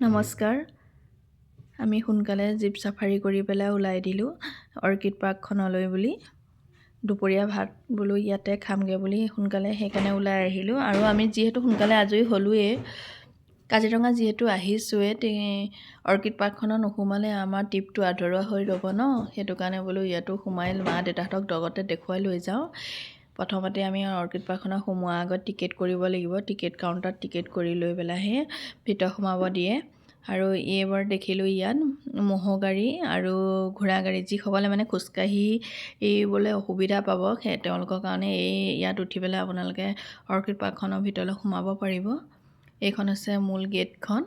নমস্কাৰ। আমি সোনকালে জীপ চাফাৰী কৰি পেলাই ওলাই দিলোঁ অৰ্কিড পাৰ্কখনলৈ বুলি। দুপৰীয়া ভাত বোলো ইয়াতে খামগৈ বুলি সোনকালে সেইকাৰণে ওলাই আহিলোঁ। আৰু আমি যিহেতু সোনকালে আজৰি হ'লোৱেই কাজিৰঙা যিহেতু আহিছোঁৱে অৰ্কিড পাৰ্কখনত নোসোমালে আমাৰ ট্ৰিপটো আধৰুৱা হৈ ৰ'ব ন? সেইটো কাৰণে বোলো ইয়াতো সোমাই মা দেউতাহঁতক লগতে দেখুৱাই লৈ যাওঁ। প্ৰথমতে আমি অৰ্কিড পাৰ্কখনত সোমোৱাৰ আগত টিকেট কৰিব লাগিব। টিকেট কাউণ্টাৰত টিকেট কৰি লৈ পেলাইহে ভিতৰত সোমাব দিয়ে। আৰু এইবাৰ দেখিলোঁ ইয়াত ম'হৰ গাড়ী আৰু ঘোঁৰা গাড়ী যিসকলে মানে খোজকাঢ়ি এইবলৈ অসুবিধা পাব সেই তেওঁলোকৰ কাৰণে এই ইয়াত উঠি পেলাই আপোনালোকে অৰ্কিড পাৰ্কখনৰ ভিতৰলৈ সোমাব পাৰিব। এইখন হৈছে মূল গেটখন।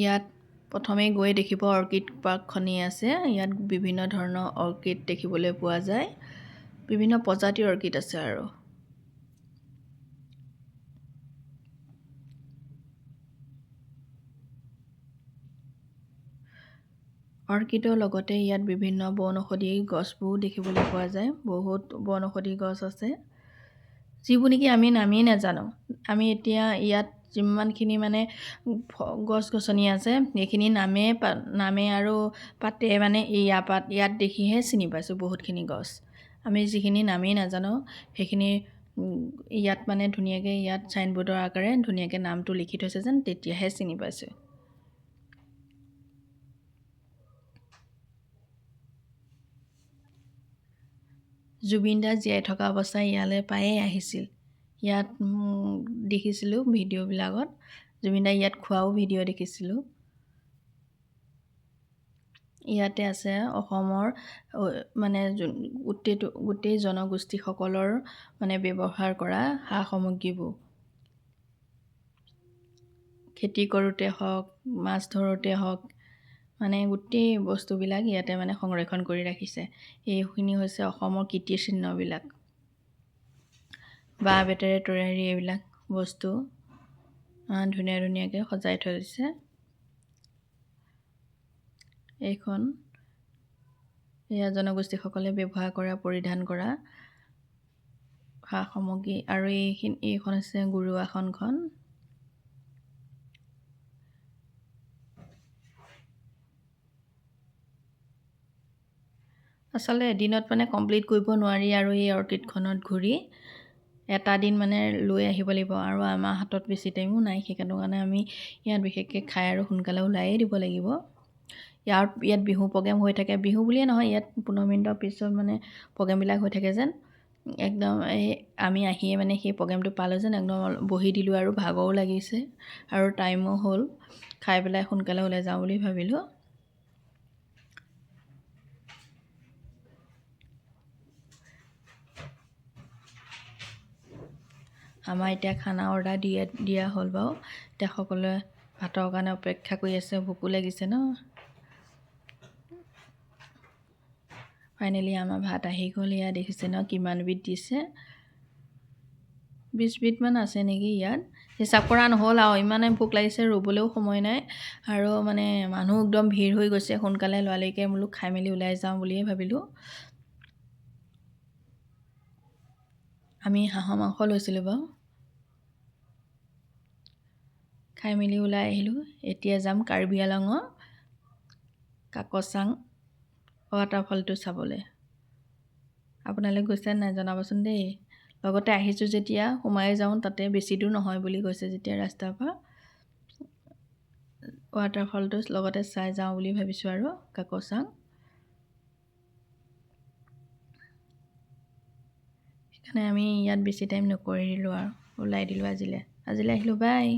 ইয়াত প্ৰথমেই গৈ দেখিব অৰ্কিড পাৰ্কখনেই আছে। ইয়াত বিভিন্ন ধৰণৰ অৰ্কিড দেখিবলৈ পোৱা যায়। বিভিন্ন প্ৰজাতিৰ অৰ্কিড আছে আৰু। অৰ্কিডৰ লগতে ইয়াত বিভিন্ন বনৌষধি গছবোৰো দেখিবলৈ পোৱা যায়। বহুত বনৌষধি গছ আছে। যিবোৰ নেকি আমি নামেই নাজানো। আমি এতিয়া ইয়াত যিমানখিনি মানে গছ গছনি আছে সেইখিনি নামে নামে আৰু পাতে মানে ইয়াৰ পাত ইয়াত দেখিহে চিনি পাইছোঁ বহুতখিনি গছ। আমি যিখিনি নামেই নাজানো সেইখিনি ইয়াত মানে ধুনীয়াকৈ ইয়াত চাইনবোৰ্ডৰ আকাৰে ধুনীয়াকৈ নামটো লিখি থৈছে যেন তেতিয়াহে চিনি পাইছোঁ। জুবিন দা জীয়াই থকা অৱস্থাই ইয়ালৈ প্ৰায়ে আহিছিল। ইয়াত দেখিছিলোঁ ভিডিঅ'বিলাকত। জুবিন দাই ইয়াত খোৱাও ভিডিঅ' দেখিছিলোঁ। ইয়াতে আছে অসমৰ মানে গোটেইটো গোটেই জনগোষ্ঠীসকলৰ মানে ব্যৱহাৰ কৰা সা সামগ্ৰীবোৰ। খেতি কৰোঁতে হওক মাছ ধৰোঁতে হওক মানে গোটেই বস্তুবিলাক ইয়াতে মানে সংৰক্ষণ কৰি ৰাখিছে। এইখিনি হৈছে অসমৰ কীৰ্তিচিহ্নবিলাক বাঁহ বেতেৰে তৈয়াৰী এইবিলাক বস্তু ধুনীয়া ধুনীয়াকৈ সজাই থৈ দিছে। এইখন। এয়া জনগোষ্ঠীসকলে ব্যৱহাৰ কৰা পৰিধান কৰা সা সামগ্ৰী আৰু এইখিনি এইখন হৈছে গুৰু আসনখন। আচলতে এদিনত মানে কমপ্লিট কৰিব নোৱাৰি আৰু এই অৰ্কিডখনত ঘূৰি এটা দিন মানে লৈ আহিব লাগিব আৰু আমাৰ হাতত বেছি টাইমো নাই সেইকাৰণে কাৰণে আমি ইয়াত বিশেষকৈ খাই আৰু সোনকালে ওলায়েই দিব লাগিব। ইয়াৰ ইয়াত বিহু প্ৰগ্ৰেম হৈ থাকে। বিহু বুলিয়ে নহয় ইয়াত পোন্ধৰ মিনিটৰ পিছত মানে প্ৰগ্ৰেমবিলাক হৈ থাকে যেন। একদম এই আমি আহিয়ে মানে সেই প্ৰগ্ৰেমটো পালোঁ যেন একদম বহি দিলোঁ আৰু ভাগৰো লাগিছে আৰু টাইমো হ'ল। খাই পেলাই সোনকালে ওলাই যাওঁ বুলি ভাবিলোঁ। আমাৰ এতিয়া খানা অৰ্ডাৰ দিয়ে দিয়া হ'ল বাৰু। এতিয়া সকলোৱে ভাতৰ কাৰণে অপেক্ষা কৰি আছে ভোকো লাগিছে ন? ফাইনেলি আমাৰ ভাত আহি গ'ল। এয়া দেখিছে ন কিমানবিধ দিছে। বিছবিধমান আছে নেকি ইয়াত। হিচাপ কৰা নহ'ল আৰু ইমানে ভোক লাগিছে ৰ'বলৈও সময় নাই। আৰু মানে মানুহ একদম ভিৰ হৈ গৈছে সোনকালে লৰালৰিকৈ বোলো খাই মেলি ওলাই যাওঁ বুলিয়ে ভাবিলোঁ। আমি হাঁহৰ মাংস লৈছিলোঁ বাৰু। খাই মেলি ওলাই আহিলোঁ। এতিয়া যাম কাৰ্বি আলঙৰ কাকচাং। ৱাটাৰফলটো চাবলৈ। আপোনালোক গৈছে নাই জনাবচোন দেই। লগতে আহিছোঁ যেতিয়া সোমাই যাওঁ তাতে বেছি দূৰ নহয় বুলি কৈছে যেতিয়া ৰাস্তাৰ পৰা। ৱাটাৰফলটো লগতে চাই যাওঁ বুলি ভাবিছোঁ আৰু কাকচাং। সেইকাৰণে আমি ইয়াত বেছি টাইম নকৰিলোঁ আৰু ওলাই দিলোঁ আজিলৈ। আজিলৈ আহিলোঁ বাই